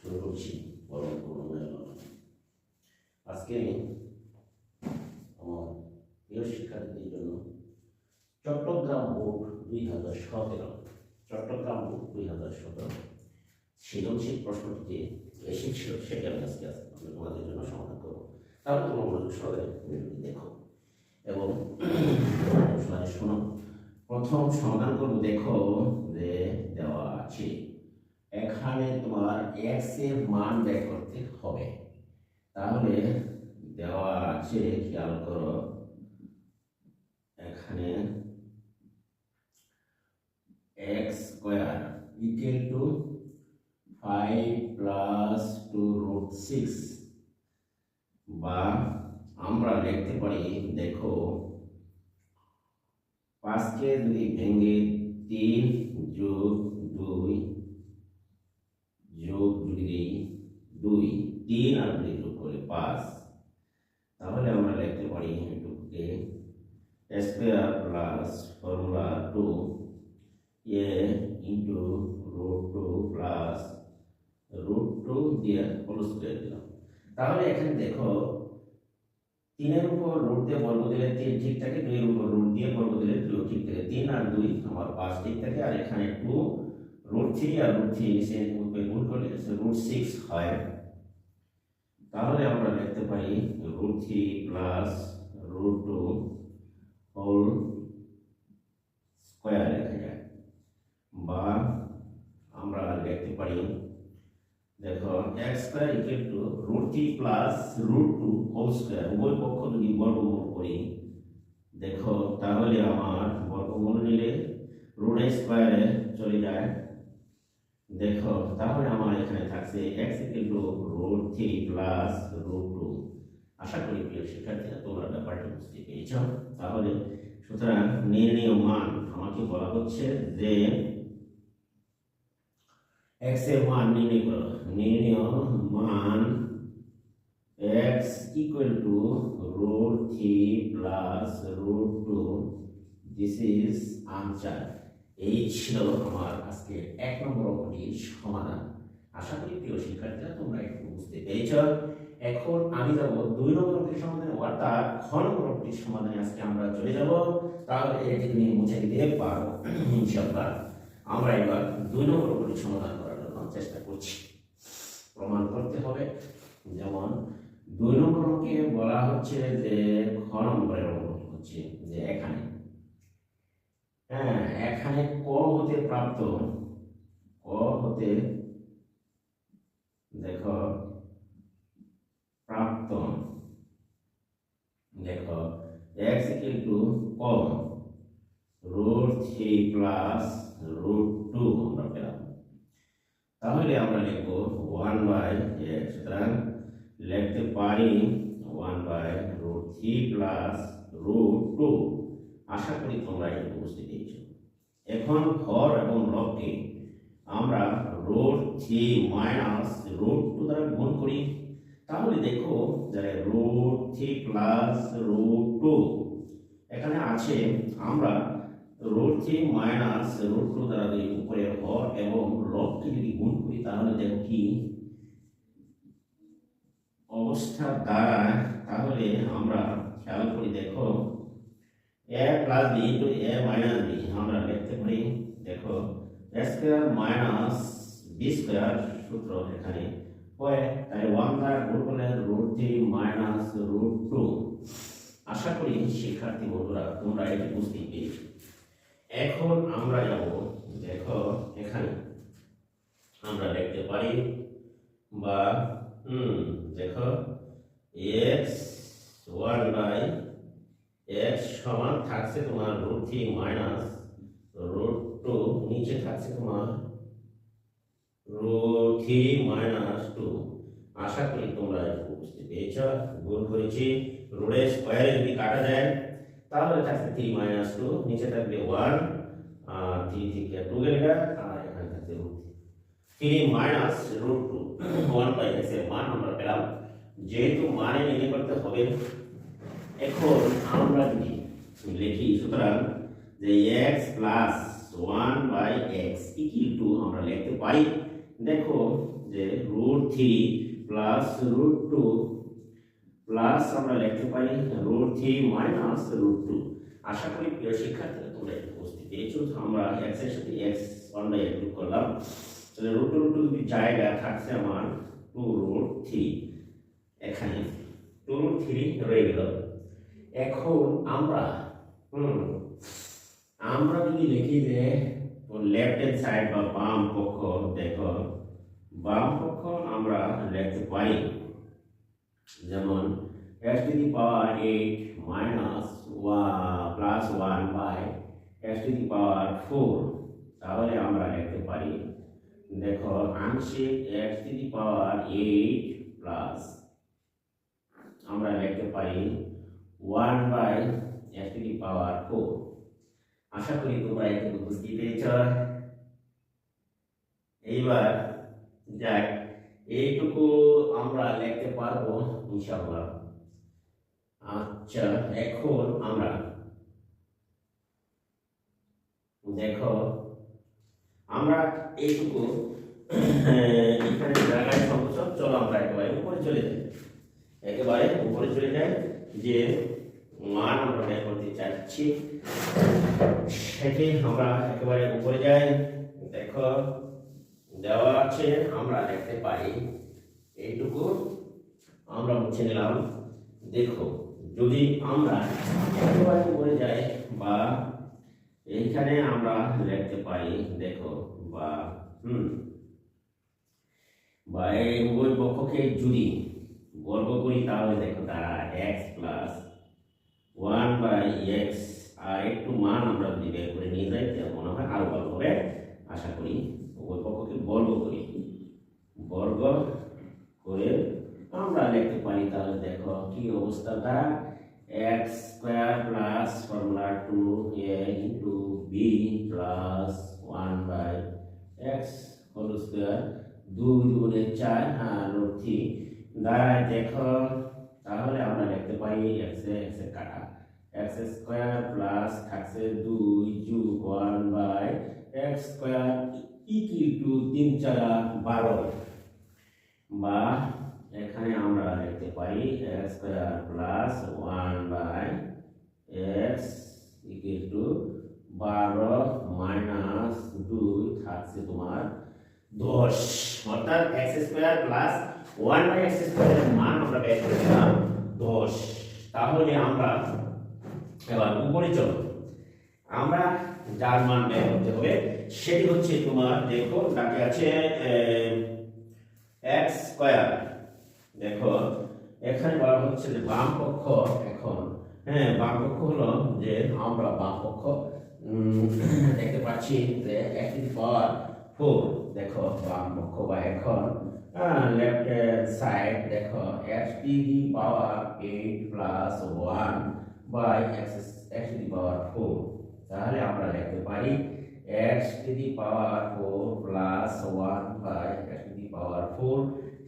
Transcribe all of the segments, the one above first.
শুরু করছি আজকে আমি আমার প্রিয় শিক্ষার্থীদের জন্য চট্টগ্রাম বোর্ড দুই হাজার সতেরো, চট্টগ্রাম বোর্ড দুই হাজার সতেরো সৃজনশীল প্রশ্নটি যে এসেছিল সেটা আমি আজকে আমি তোমাদের জন্য সমাধান করব। তাহলে তোমরা মনোযোগ সহকারে দেখো এবং শোনো। প্রথম সমাধান করব, দেখো, যে দেওয়া আছে। এখানে তোমার এক্সের মান বের করতে হবে। তাহলে দেওয়া আছে, খেয়াল করো, এখানে X square equal to five plus two root six বা আমরা লিখতে পারি, দেখো পাঁচকে যদি ভেঙে তিন যোগ দুই যোগ যদি দিই দুই তিন আর দুই যোগ করে পাঁচ তাহলে আমরা লিখতে পারি এটুকুকে square plus formula two A into root two plus root two দিয়ে হোল স্কোয়ার দিলাম তাহলে এখানে দেখো তিনের উপর রুট দিয়ে বর্গ দিলে তিন ঠিক থাকে দুইয়ের উপর রুট দিয়ে বর্গ দিলে দুই ঠিক থাকে। তিন আর দুই আমার পাঁচ ঠিক থাকে, আর এখানে টু রুট থ্রি আর রুট থ্রি সে গুণ করলে রুট সিক্স হয়। তাহলে আমরা লিখতে পারি root three plus root two whole square লেখা যায় বা আমরা লিখতে পারি দেখো X square equal to root three plus root two whole square উভয় পক্ষ যদি বর্গমূল করি, দেখো, তাহলে আমার বর্গমূল নিলে রুট স্কোয়ারে চলে যায়। দেখো, তাহলে আমার এখানে থাকছে X equal to root three plus root two আশা করি প্রিয় শিক্ষার্থীরা, তোমরা ব্যাপারটা বুঝতে পেরেছ। তাহলে, সুতরাং নির্ণীয় মান আমাকে বলা হচ্ছে যে x এর মান নির্ণয় করো। নির্ণয় মান x equal to root 3 plus root 2 this is answer. এই ছিল আমার আজকে এক নম্বর অঙ্কটির সমাধান। আশা করি প্রিয় শিক্ষার্থীরা, তোমরা একটু বুঝতে পেরেছ। এখন আমি যাব দুই নম্বর অঙ্কের সমাধানে, অর্থাৎ খ নম্বর অঙ্কটির সমাধানে আজকে আমরা চলে যাব। তাহলে এটি তুমি মুছে দিতে পারো, ইনশাআল্লাহ। আমরা এবার দুই নম্বর অঙ্কটির সমাধান চেষ্টা করছি। প্রমাণ করতে হবে। যেমন, দুই নম্বর অঙ্কে বলা হচ্ছে যে, খ নম্বরের অঙ্কটি হচ্ছে যে, এখানে। হ্যাঁ এখানে ক হতে প্রাপ্ত। ক হতে, দেখো, প্রাপ্ত। দেখো X equal to com. Root three plus root two আমরা পেলাম। তাহলে আমরা লিখব ওয়ান বাই এক্স সুতরাং লিখতে পারি one by root three plus root two আশা করি তোমরা এটা বুঝতে পেরেছ এখন হর এবং লবকে আমরা root three minus root two দ্বারা গুণ করি। তাহলে দেখো যারা root three plus root two এখানে আছে আমরা root three minus root two দ্বারা যদি উপরের হর এবং লবকে যদি গুণ করি, তাহলে দেখো কি? অবস্থা দ্বারা তাহলে আমরা খেয়াল করি, দেখো, A plus B into A minus B আমরা লিখতে পারি, দেখো A square minus B square সূত্র এখানে হয়। তাই ওয়ান দ্বারা গুণ করলে root three minus root two আশা করি শিক্ষার্থী বন্ধুরা, তোমরা এটি বুঝতে পেরেছ। এখন আমরা যাব, দেখো এখানে। আমরা লিখতে পারি বা, হুম, দেখো, এক্স ওয়ান বাই এক্স সমান থাকছে তোমার root three minus root two, নিচে থাকছে তোমার রুট থ্রি মাইনাস টু। আশা করি তোমরা বুঝতে পেরেছ গুণ করেছি। রুটের স্কোয়ারে যদি কাটা যায় তাহলে থাকছে থ্রি মাইনাস টু নিচে থাকবে ওয়ান আর থ্রি থেকে টু গেলে আর এখানে থাকছে root three minus root two one by এক্সের মান আমরা পেলাম যেহেতু মানে নির্ণয় করতে হবে এখন আমরা যদি লিখি সুতরাং যে X plus one by X equal to আমরা লিখতে পারি দেখো যে root three plus root two plus আমরা লিখতে পারি root three minus root two আশা করি প্রিয় শিক্ষার্থীরা তোমরা এটা বুঝতে আমরা এক্সের সাথে এক্স ওয়ান বাই এক্স যোগ করলাম। তাহলে রুট টু টু যদি জায়গা থাকছে আমার টু রুট থ্রি এখানে টু রুট থ্রি রয়ে গেল। এখন আমরা, হুম, আমরা যদি লিখি যে লেফট হ্যান্ড সাইড বা বাম পক্ষ, দেখো, বাম পক্ষ আমরা লিখতে পারি যেমন X to the power eight minus ওয়া, plus one by X to the power four. তাহলে আমরা লিখতে পারি, দেখো আংশিক X to the power eight plus, আমরা লিখতে পারি one by X to the power four. আশা করি তোমরা এটুকু বুঝতে পেরেছ। এইবার যাক এইটুকু আমরা লিখতে পারব, ইনশাআল্লাহ। আচ্ছা এখন আমরা দেখো, আমরা এইটুকু, এখানে জায়গায় সমস্যা চলো আমরা একেবারে উপরে চলে যাই। একেবারে উপরে চলে যাই, যে মান আমরা বের করতে চাচ্ছি, সেটি আমরা একেবারে উপরে যাই। দেখো দেওয়া আছে, আমরা দেখতে পারি এইটুকু আমরা মুছে নিলাম। দেখো, যদি আমরা একেবারে উপরে যাই বা এইখানে আমরা লিখতে পারি দেখো, বা, হুম, বা এই উভয় পক্ষকে যদি বর্গ করি, তাহলে দেখো তারা X plus one by X আর একটু মান আমরা যদি বের করে নিয়ে যাই মনে হয় আরও ভালো হবে, আশা করি। উভয় পক্ষকে বর্গ করি। বর্গ করে আমরা লিখতে পারি, তাহলে দেখো কি অবস্থা X square plus formula two A into B plus one by X whole square দুই দুগুণে চার হ্যাঁ রুট থ্রি দ্বারা দেখো, তাহলে আমরা লিখতে পারি এক্স এক্স কাটা। এক্স স্কোয়ার প্লাস থাকছে দুই যোগ one by X square equal to তিন চারা বারো বা এখানে আমরা লিখতে পারি X square plus one by X equal to বারো মাইনাস দুই থাকছে তোমার দশ। অর্থাৎ X square plus one by X স্কোয়ারের মান আমরা বের করে দিলাম দশ। তাহলে আমরা এবার উপরে চলো। আমরা যার মান বের করতে হবে, সেটি হচ্ছে তোমার, দেখো তাকে আছে এক্স স্কোয়ার দেখো, এখানে বলা হচ্ছে যে বাম পক্ষ এখন হ্যাঁ বাম পক্ষ হলো যে আমরা বাম পক্ষ দেখতে পাচ্ছি যে একটি পাওয়ার ফোর দেখো, বাম পক্ষ বা এখন লেফট সাইড দেখো X to power eight plus one by X X power four তাহলে আমরা লিখতে পারি X to the power four plus one by X to the power four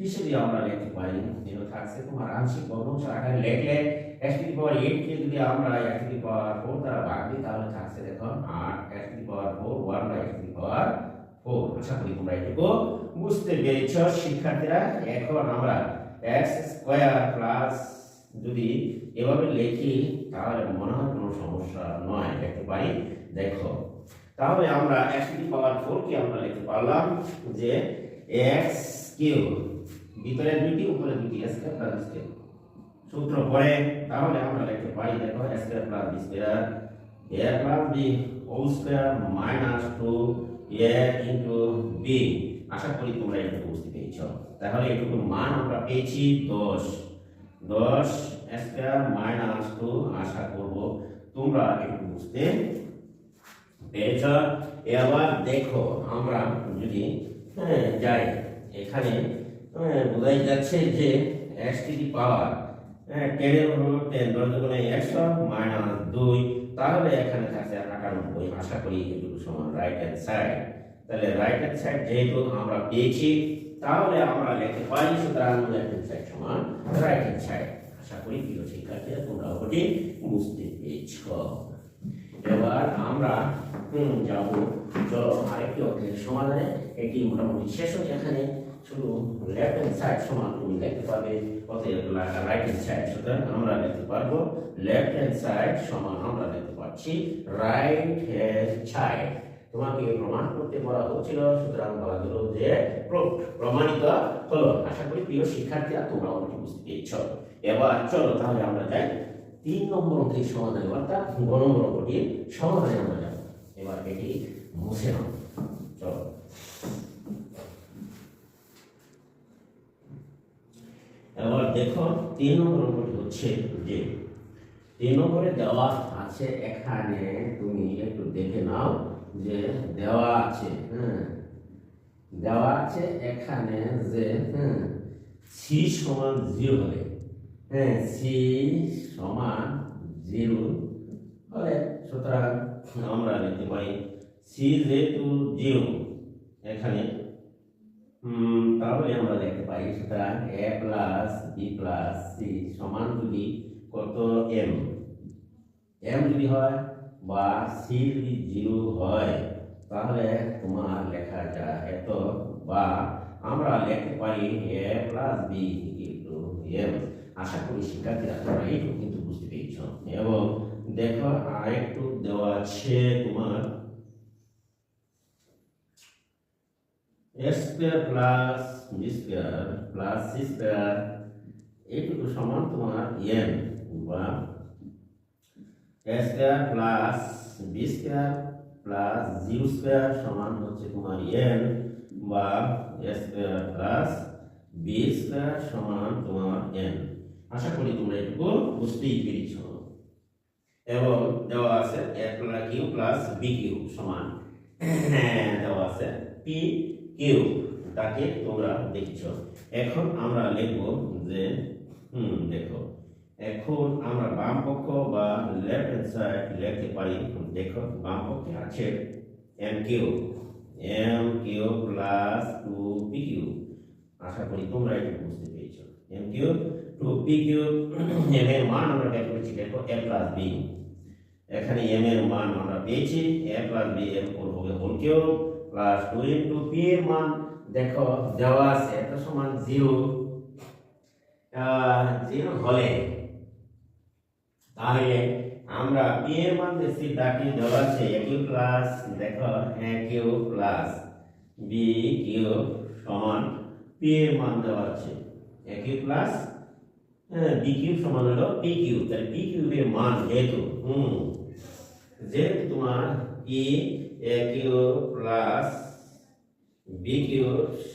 হিসেবে আমরা লিখতে পারি যেটা থাকছে। তোমার আংশিক ভগ্নাংশ আকারে লিখলে X to the power eight কে যদি আমরা X to the power four দ্বারা ভাগ দিই তাহলে থাকছে দেখো আট। X to the power four one by X to the power four আশা করি তোমরা এটুকু বুঝতে পেরেছ, শিক্ষার্থীরা, এখন আমরা এক্স স্কোয়ার প্লাস যদি এভাবে লিখি, তাহলে মনে হয় কোনো সমস্যা নয়, দেখতে পারি। দেখো, তাহলে আমরা এক্স টু পাওয়ার ফোর কি আমরা লিখতে পারলাম যে এক্স কিউ ভিতরে দুইটি, উপরে দুইটি স্কয়ার প্লাস স্কয়ার সূত্র পড়ে, তাহলে আমরা লিখতে পারি, দেখো square plus B square A plus B whole square minus two A into B আশা করি তোমরা এটা বুঝতে পেরেছ। তাহলে এটুকু মান আমরা পেয়েছি দশ। দশ স্কয়ার মাইনাস টু আশা করব তোমরা একটু বুঝতে পেরেছ। এবার দেখো আমরা যদি হ্যাঁ, যাই। এখানে হ্যাঁ, বোঝাই যাচ্ছে যে এক্স টু পাওয়ার টেনের উপর টেন দশ একশো মাইনাস দুই। তাহলে এখানে থাকছে আটানব্বই আশা করি এটুকু সমান রাইট হ্যান্ড সাইড তাহলে রাইট হ্যান্ড সাইড যেহেতু আমরা পেয়েছি তাহলে আমরা লিখতে পারি, সুতরাং লেফট হ্যান্ড সাইড সমান রাইট হ্যান্ড সাইড আশা করি প্রিয় শিক্ষার্থীরা, তোমরা ওটি বুঝতে পেরেছ। এবার আমরা যাব, চলো আরেকটি অঙ্কের সমাধানে। এটি মোটামুটি শেষ হচ্ছে এখানে। শুধু লেফট হ্যান্ড সাইড সমান তুমি লিখতে পারবে, অতএব রাইট হ্যান্ড সাইড সুতরাং আমরা লিখতে পারব লেফট হ্যান্ড সাইড সমান আমরা লিখতে পারছি রাইট হ্যান্ড সাইড তোমাকে প্রমাণ করতে বলা হচ্ছিল, সুতরাং বলা গেল যে প্রমাণিত হলো। আশা করি প্রিয় শিক্ষার্থীরা তোমরা অনেক বুঝতে পেরেছ। এবার চলো তাহলে আমরা যাই। তিন নম্বর অঙ্কের সমাধানে, অর্থাৎ গ নম্বর অঙ্কটির সমাধানে আমরা যাব। এবার এটি মুছে নাও। চলো। এবার দেখো, তিন নম্বর অঙ্কটি হচ্ছে যে, তিন নম্বরে দেওয়া আছে, এখানে তুমি একটু দেখে নাও। যে দেওয়া আছে হ্যাঁ দেওয়া আছে এখানে যে হ্যাঁ সি সমান জিরো হলে হ্যাঁ সি সমান জিরো হলে সুতরাং আমরা লিখতে পারি সি যেহেতু জিরো এখানে তাহলে আমরা লিখতে পারি সুতরাং A plus B plus C সমান যদি কত এম? এম যদি হয় বা সি যদি জিরো হয়, তাহলে তোমার লেখা যায় এত বা আমরা লিখতে পারি a plus b into m আশা করি শিক্ষার্থীরা তোমরা এইটুকু কিন্তু বুঝতে পেরেছ। এবং দেখো আরেকটু দেওয়া আছে তোমার। Square plus b square plus c square এইটুকু সমান তোমার এন বা a plus b square plus zero square সমান হচ্ছে তোমার এন বা এ প্লাস বি স্কোয়ার সমান তোমার এন আশা করি তোমরা এটুকু বুঝতেই পেরেছ। এবং দেওয়া আছে a plus q plus b q সমান। দেওয়া আছে পি কিউ তাকে তোমরা দেখছ। এখন আমরা লিখব যে, হুম, দেখো। এখন আমরা বাম পক্ষ বা লেফট হ্যান্ড সাইড লিখতে পারি। দেখো, বাম পক্ষে আছে m q m q plus two p q আশা করি তোমরা এটা বুঝতে পেরেছ। M q two p q m এর মান আমরা বের করেছি, দেখো এ প্লাস বি এখানে এম এর মান আমরা পেয়েছি এ প্লাস বি এর উপর হবে whole q plus two into p এর মান। দেখো, দেওয়া আছে এটা সমান জিরো জিরো হলে তাহলে আমরা পি এর মান দেখছি তাকে দেওয়া আছে এ কিউ প্লাস দেখো a q plus b q সমান পি এর মান দেওয়া আছে a q plus b q সমান হলো পি কিউ তাহলে পি কিউ এর মান যেহেতু, হুম, যেহেতু তোমার ই a q plus b q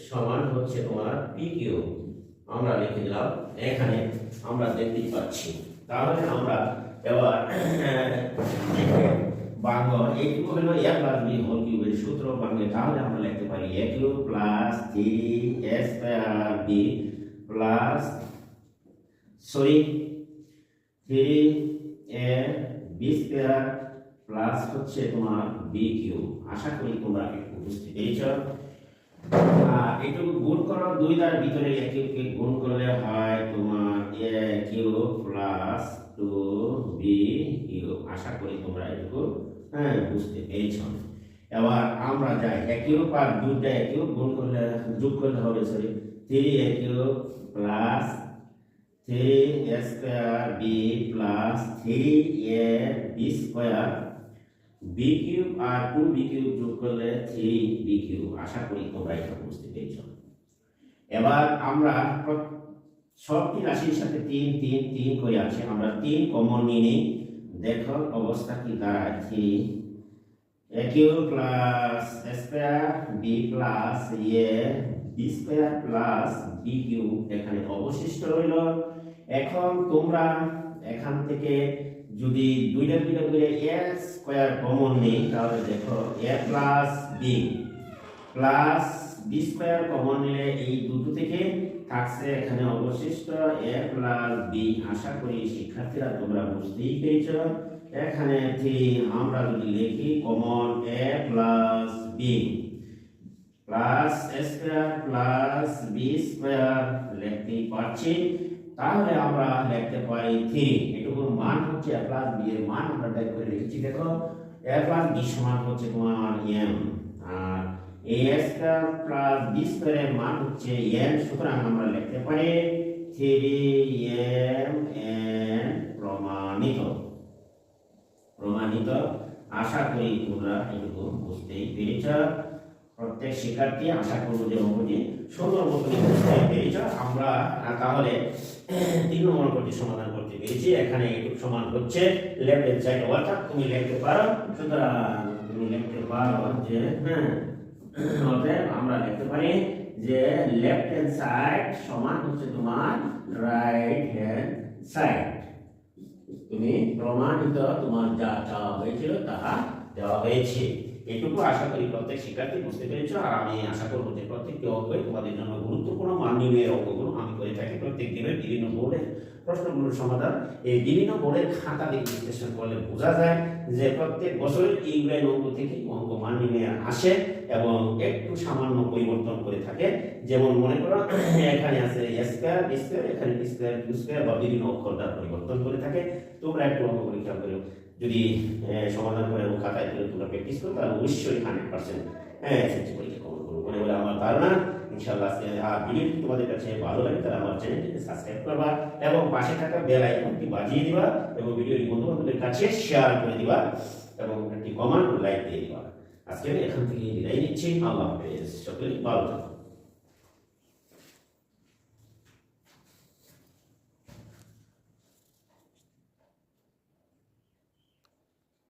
সমান হচ্ছে তোমার পি কিউ আমরা লিখে দিলাম, এখানে আমরা দেখতেই পাচ্ছি। তাহলে আমরা এবার বাংল এইটুকু হলো এ প্লাস বি হোল কিউবের সূত্র তাহলে আমরা লিখতে পারি a q plus three a square b plus, sorry, three a b square plus হচ্ছে তোমার বি কিউ। আশা করি তোমরা বুঝতে পেরেছ। গুণ করো, দুই তার ভিতরে এ কিউকে গুণ করলে হয় তোমার a q plus two b q আশা করি তোমরা এটুকু হ্যাঁ। বুঝতে পেরেছ এবার আমরা যাই এ কিউ আর দুইটা এ কিউ গুণ করলে যোগ করলে হবে sorry three a plus three a square b plus three a b square b cube R two b cube যোগ করলে থ্রি বি কিউব আশা করি তোমরা এটা বুঝতে পেরেছ। এবার আমরা প্র- সবটি রাশির সাথে তিন তিন তিন করে আছে আমরা তিন কমন নিয়ে নিই। দেখো অবস্থা কি দাঁড়ায় three a cube plus square b plus a b square plus b cube এখানে অবশিষ্ট রইল। এখন তোমরা এখান থেকে যদি দুইটা দুইটা করে এ স্কোয়ার কমন নেই, তাহলে দেখো a plus b plus b square common নিলে এই দুটো থেকে থাকছে এখানে অবশিষ্ট। এ প্লাস বি আশা করি শিক্ষার্থীরা তোমরা বুঝতেই পেরেছ। এখানে ঠিক আমরা যদি লিখি common a plus b plus square plus b square লিখতেই পারছি। তাহলে আমরা লিখতে পারি থ্রি এটুকুর মান হচ্ছে এ প্লাস বি এর মান আমরা টাইপ করে লিখছি দেখো। এ প্লাস বি সমান হচ্ছে তোমার এম আর এ স্কয়ার প্লাস বি স্কয়ারের মান হচ্ছে এন সুতরাং আমরা লিখতে পারি থ্রি এম এন প্রমাণিত। প্রমাণিত। আশা করি তোমরা এটুকু বুঝতেই পেরেছ। প্রত্যেক শিক্ষার্থী আশা করব যে অঙ্কটি সুন্দর মতো বুঝতে পেরেছ। আমরা তাহলে তিন নম্বর অঙ্কটি সমাধান করতে পেরেছি। এখানে এটুকু সমান হচ্ছে লেফট হ্যান্ড সাইড অর্থাৎ তুমি লিখতে পারো, সুতরাং তুমি লিখতে পারো যে হ্যাঁ অতএব আমরা লিখতে পারি যে লেফট হ্যান্ড সাইড সমান হচ্ছে তোমার রাইট হ্যান্ড সাইড তুমি প্রমাণিত তোমার যা চাওয়া হয়েছিল তাহা দেওয়া হয়েছে। এটুকু আশা করি প্রত্যেক শিক্ষার্থী বুঝতে পেরেছ, আর আমি আশা করব যে প্রত্যেকটি অঙ্কই তোমাদের জন্য গুরুত্বপূর্ণ মাননীয় অঙ্কগুলো আমি করে থাকি। প্রত্যেক দিনের বিভিন্ন বোর্ডের প্রশ্নগুলোর সমাধান। এই বিভিন্ন বোর্ডের খাতা দিয়ে বিশ্লেষণ করলে বোঝা যায় যে প্রত্যেক বছরের লাইন অঙ্ক থেকে অঙ্ক মাননীয় আসে। এবং একটু সামান্য পরিবর্তন করে থাকে। যেমন মনে করো, এখানে আছে স্কোয়ার স্কোয়ার এখানে স্কোয়ার টু স্কোয়ার বা বিভিন্ন অক্ষরটা পরিবর্তন করে থাকে। তোমরা একটু অঙ্ক পরীক্ষা করো। যদি সমাধান করে এবং খাতায় তুলে তোমরা প্র্যাকটিস করো, তাহলে অবশ্যই হান্ড্রেড পার্সেন্ট হ্যাঁ এসএসসি পরীক্ষা কমন করব। মনে বলে আমার ধারণা, ইনশাআল্লাহ আজকে আর ভিডিওটি তোমাদের কাছে ভালো লাগে, তাহলে আমার চ্যানেলটিকে সাবস্ক্রাইব করবা এবং পাশে থাকা বেল আইকনটি বাজিয়ে দিবা এবং ভিডিওটি বন্ধু বান্ধবের কাছে শেয়ার করে দিবা এবং একটি কমেন্ট লাইক দিয়ে দিবা। আজকে আমি এখান থেকে বিদায় নিচ্ছি আল্লাহ হাফেজ সকলেই ভালো থাকো